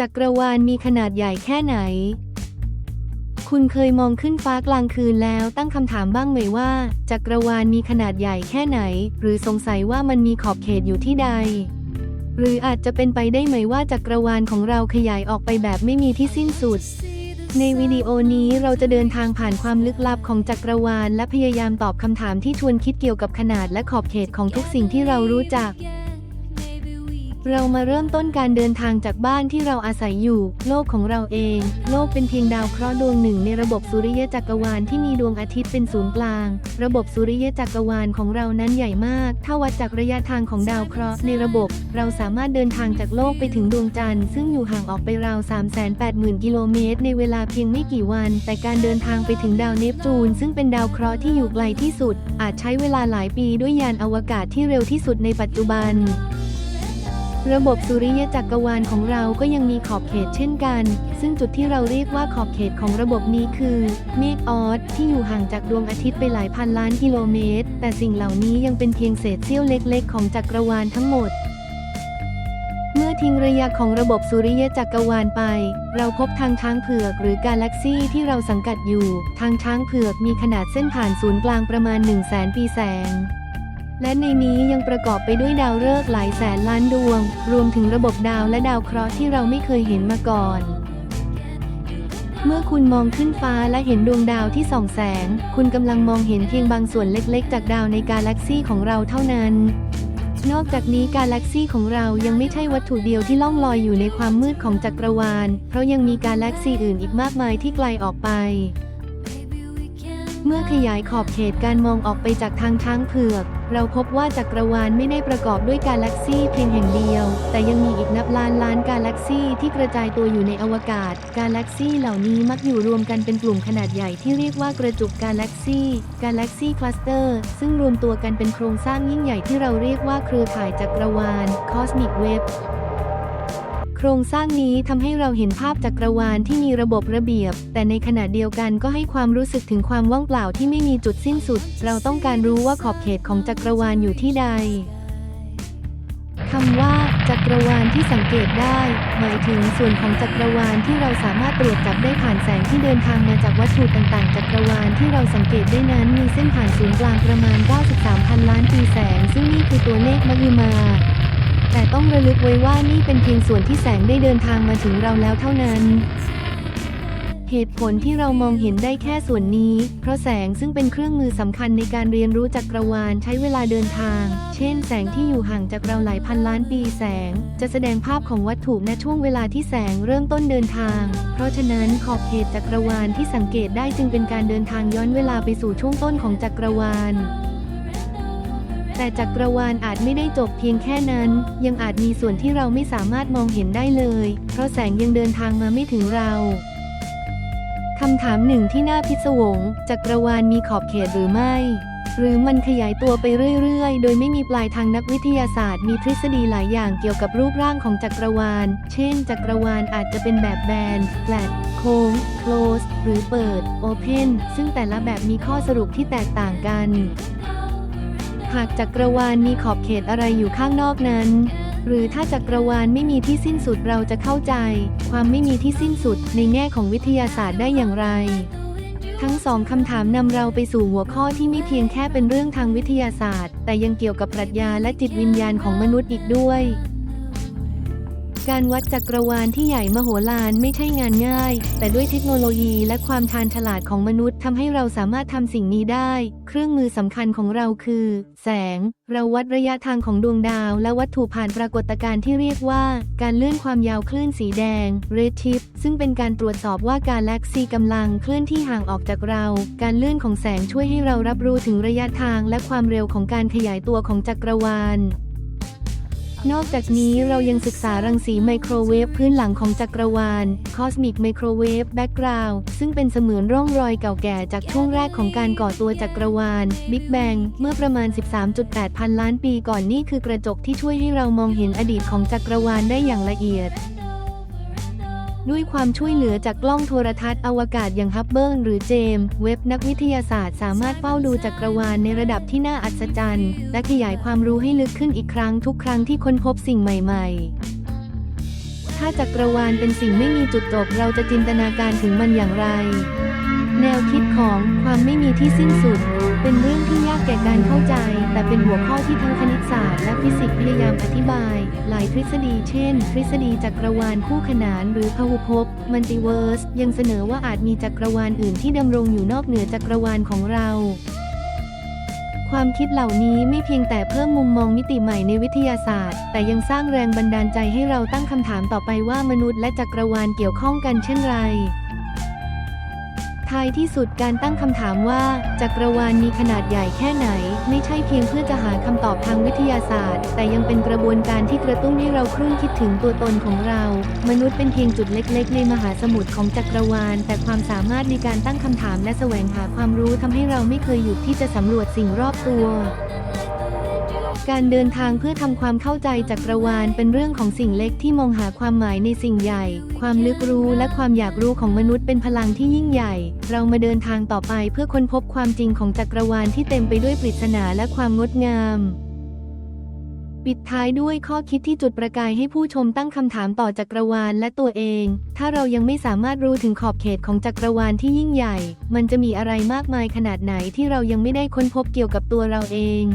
จักรวาลมีขนาดใหญ่แค่ไหน คุณเคยมองขึ้นฟ้ากลางคืนแล้วตั้งคำถามบ้างไหมว่า จักรวาลมีขนาดใหญ่แค่ไหน หรือสงสัยว่ามันมีขอบเขตอยู่ที่ใด หรืออาจจะเป็นไปได้ไหมว่าจักรวาลของเราขยายออกไปแบบไม่มีที่สิ้นสุด ในวิดีโอนี้เราจะเดินทางผ่านความลึกลับของจักรวาล และพยายามตอบคำถามที่ชวนคิดเกี่ยวกับขนาดและขอบเขตของทุกสิ่งที่เรารู้จัก เรามาเริ่มต้นการเดินทางจากบ้านที่เราอาศัยอยู่ โลกของเราเอง โลกเป็นเพียงดาวเคราะห์ดวงหนึ่งในระบบสุริยะจักรวาลที่มีดวงอาทิตย์เป็นศูนย์กลาง ระบบสุริยะจักรวาลของเรานั้นใหญ่มาก ถ้าวัดจากระยะทางของดาวเคราะห์ในระบบ เราสามารถเดินทางจากโลกไปถึงดวงจันทร์ซึ่งอยู่ห่างออกไปราว 380,000 กิโลเมตรในเวลาเพียงไม่กี่วัน แต่การเดินทางไปถึงดาวเนปจูน ซึ่งเป็นดาวเคราะห์ที่อยู่ไกลที่สุด อาจใช้เวลาหลายปีด้วยยานอวกาศที่เร็วที่สุดในปัจจุบัน ระบบสุริยะจักรวาลของเราก็ยังมีขอบเขตเช่นกัน ซึ่งจุดที่เราเรียกว่าขอบเขตของระบบนี้คือ เมฆออสที่อยู่ห่างจากดวงอาทิตย์ไปหลายพันล้านกิโลเมตร แต่สิ่งเหล่านี้ยังเป็นเพียงเศษเสี้ยวเล็ก ๆ ของจักรวาลทั้งหมด เมื่อทิ้งระยะของระบบสุริยะจักรวาลไป เราพบทางช้างเผือกหรือกาแล็กซี่ที่เราสังกัดอยู่ ทางช้างเผือกมีขนาดเส้นผ่านศูนย์กลางประมาณ 1 0 0 0 0แสนปีแสง และในนี้ยังประกอบไปด้วยดาวฤกษ์หลายแสนล้านดวง รวมถึงระบบดาวและดาวเคราะห์ที่เราไม่เคยเห็นมาก่อน เมื่อคุณมองขึ้นฟ้าและเห็นดวงดาวที่ส่องแสง คุณกำลังมองเห็นเพียงบางส่วนเล็กๆ จากดาวในกาแล็กซี่ของเราเท่านั้น นอกจากนี้กาแล็กซี่ของเรายังไม่ใช่วัตถุเดียวที่ล่องลอยอยู่ในความมืดของจักรวาล เพราะยังมีกาแล็กซี่อื่นอีกมากมายที่ไกลออกไป เมื่อขยายขอบเขตการมองออกไปจากทางช้างเผือก เราพบว่าจักรวาลไม่ได้ประกอบด้วยกาแล็กซี่เพียงแห่งเดียว แต่ยังมีอีกนับล้านล้านกาแล็กซี่ที่กระจายตัวอยู่ในอวกาศ กาแล็กซี่เหล่านี้มักอยู่รวมกันเป็นกลุ่มขนาดใหญ่ที่เรียกว่ากระจุกกาแล็กซี่กาแล็กซี่คลัสเตอร์ซึ่งรวมตัวกันเป็นโครงสร้างยิ่งใหญ่ที่เราเรียกว่าเครือข่ายจักรวาล Cosmic Web ครงสร้างนี้ทำให้เราเห็นภาพจักรวาลที่มีระบบระเบียบ แต่ในขณะเดียวกันก็ให้ความรู้สึกถึงความว่างเปล่าที่ไม่มีจุดสิ้นสุด เราต้องการรู้ว่าขอบเขตของจักรวาลอยู่ที่ใดคำว่า จักรวาลที่สังเกตได้ หมายถึงส่วนของจักรวาลที่เราสามารถตรวจจับได้ผ่านแสงที่เดินทางมาจากวัตถุต่างๆ จักรวาลที่เราสังเกตได้นั้นมีเส้นผ่านศูนย์กลางประมาณ 93พันล้านปีแสง ซึ่งนี่คือตัวเลขมหึมา แต่ต้องระลึกไว้ว่านี่เป็นเพียงส่วนที่แสงได้เดินทางมาถึงเราแล้วเท่านั้น เหตุผลที่เรามองเห็นได้แค่ส่วนนี้ เพราะแสงซึ่งเป็นเครื่องมือสำคัญในการเรียนรู้จักรวาลใช้เวลาเดินทาง เช่น แสงที่อยู่ห่างจากเราหลายพันล้านปีแสง จะแสดงภาพของวัตถุณช่วงเวลาที่แสงเริ่มต้นเดินทาง เพราะฉะนั้นขอบเขตจักรวาลที่สังเกตได้จึงเป็นการเดินทางย้อนเวลาไปสู่ช่วงต้นของจักรวาล แต่จักรวาลอาจไม่ได้จบเพียงแค่นั้น ยังอาจมีส่วนที่เราไม่สามารถมองเห็นได้เลย เพราะแสงยังเดินทางมาไม่ถึงเราคำถามหนึ่งที่น่าพิศวง จักรวาลมีขอบเขตหรือไม่ หรือมันขยายตัวไปเรื่อยๆ โดยไม่มีปลายทางนักวิทยาศาสตร์มีทฤษฎีหลายอย่างเกี่ยวกับรูปร่างของจักรวาล เช่น จักรวาลอาจจะเป็นแบบแบน flat โค้ง close หรือเปิด open ซึ่งแต่ละแบบมีข้อสรุปที่แตกต่างกัน หากจักรวาลมีขอบเขตอะไรอยู่ข้างนอกนั้น หรือถ้าจักรวาลไม่มีที่สิ้นสุดเราจะเข้าใจ ความไม่มีที่สิ้นสุดในแง่ของวิทยาศาสตร์ได้อย่างไร ทั้งสองคำถามนำเราไปสู่หัวข้อที่ไม่เพียงแค่เป็นเรื่องทางวิทยาศาสตร์ แต่ยังเกี่ยวกับปรัชญาและจิตวิญญาณของมนุษย์อีกด้วย การวัดจักรวาลที่ใหญ่มโหฬารไม่ใช่งานง่าย แต่ด้วยเทคโนโลยีและความชาญฉลาดของมนุษย์ทำให้เราสามารถทำสิ่งนี้ได้ เครื่องมือสำคัญของเราคือ แสง เราวัดระยะทางของดวงดาว และวัตถุผ่านปรากฏการณ์ที่เรียกว่า การเลื่อนความยาวคลื่นสีแดง redshift ซึ่งเป็นการตรวจสอบว่ากาแล็กซีกำลังเคลื่อนที่ห่างออกจากเรา การเลื่อนของแสงช่วยให้เรารับรู้ถึงระยะทางและความเร็วของการขยายตัวของจักรวาล นอกจากนี้เรายังศึกษารังสีไมโครเวฟพื้นหลังของจักรวาล Cosmic Microwave Background ซึ่งเป็นเสมือนร่องรอยเก่าแก่จากช่วงแรกของการก่อตัวจักรวาล Big Bang เมื่อประมาณ 13.8 พันล้านปีก่อนนี่คือกระจกที่ช่วยให้เรามองเห็นอดีตของจักรวาลได้อย่างละเอียด ด้วยความช่วยเหลือจากกล้องโทรทัศน์อวกาศอย่างฮับเบิลหรือเจมส์เว็บนักวิทยาศาสตร์สามารถเฝ้าดูจักรวาลในระดับที่น่าอัศจรรย์ และขยายความรู้ให้ลึกขึ้นอีกครั้งทุกครั้งที่ค้นพบสิ่งใหม่ ๆ ถ้าจักรวาลเป็นสิ่งไม่มีจุดจบเราจะจินตนาการถึงมันอย่างไร แนวคิดของความไม่มีที่สิ้นสุด เป็นเรื่องที่ยากแก่การเข้าใจ แต่เป็นหัวข้อที่ทั้งคณิตศาสตร์และฟิสิกส์พยายามอธิบาย หลายทฤษฎีเช่น ทฤษฎีจักรวาลคู่ขนานหรือพหุภพมัลติเวิร์ส ยังเสนอว่าอาจมีจักรวาลอื่นที่ดำรงอยู่นอกเหนือจักรวาลของเราความคิดเหล่านี้ไม่เพียงแต่เพิ่มมุมมองมิติใหม่ในวิทยาศาสตร์ แต่ยังสร้างแรงบันดาลใจให้เราตั้งคำถามต่อไปว่ามนุษย์และจักรวาลเกี่ยวข้องกันเช่นไร ท้ายที่สุดการตั้งคำถามว่าจักรวาลมีขนาดใหญ่แค่ไหน ไม่ใช่เพียงเพื่อจะหาคำตอบทางวิทยาศาสตร์ แต่ยังเป็นกระบวนการที่กระตุ้นให้เราครุ่นคิดถึงตัวตนของเรา มนุษย์เป็นเพียงจุดเล็ก ๆ ในมหาสมุทรของจักรวาล แต่ความสามารถในการตั้งคำถามและแสวงหาความรู้ทำให้เราไม่เคยหยุดที่จะสำรวจสิ่งรอบตัว การเดินทางเพื่อทำความเข้าใจจักรวาลเป็นเรื่องของสิ่งเล็กที่มองหาความหมายในสิ่งใหญ่ ความลึกรู้และความอยากรู้ของมนุษย์เป็นพลังที่ยิ่งใหญ่ เรามาเดินทางต่อไปเพื่อค้นพบความจริงของจักรวาลที่เต็มไปด้วยปริศนาและความงดงาม ปิดท้ายด้วยข้อคิดที่จุดประกายให้ผู้ชมตั้งคำถามต่อจักรวาลและตัวเอง ถ้าเรายังไม่สามารถรู้ถึงขอบเขตของจักรวาลที่ยิ่งใหญ่ มันจะมีอะไรมากมายขนาดไหนที่เรายังไม่ได้ค้นพบเกี่ยวกับตัวเราเอง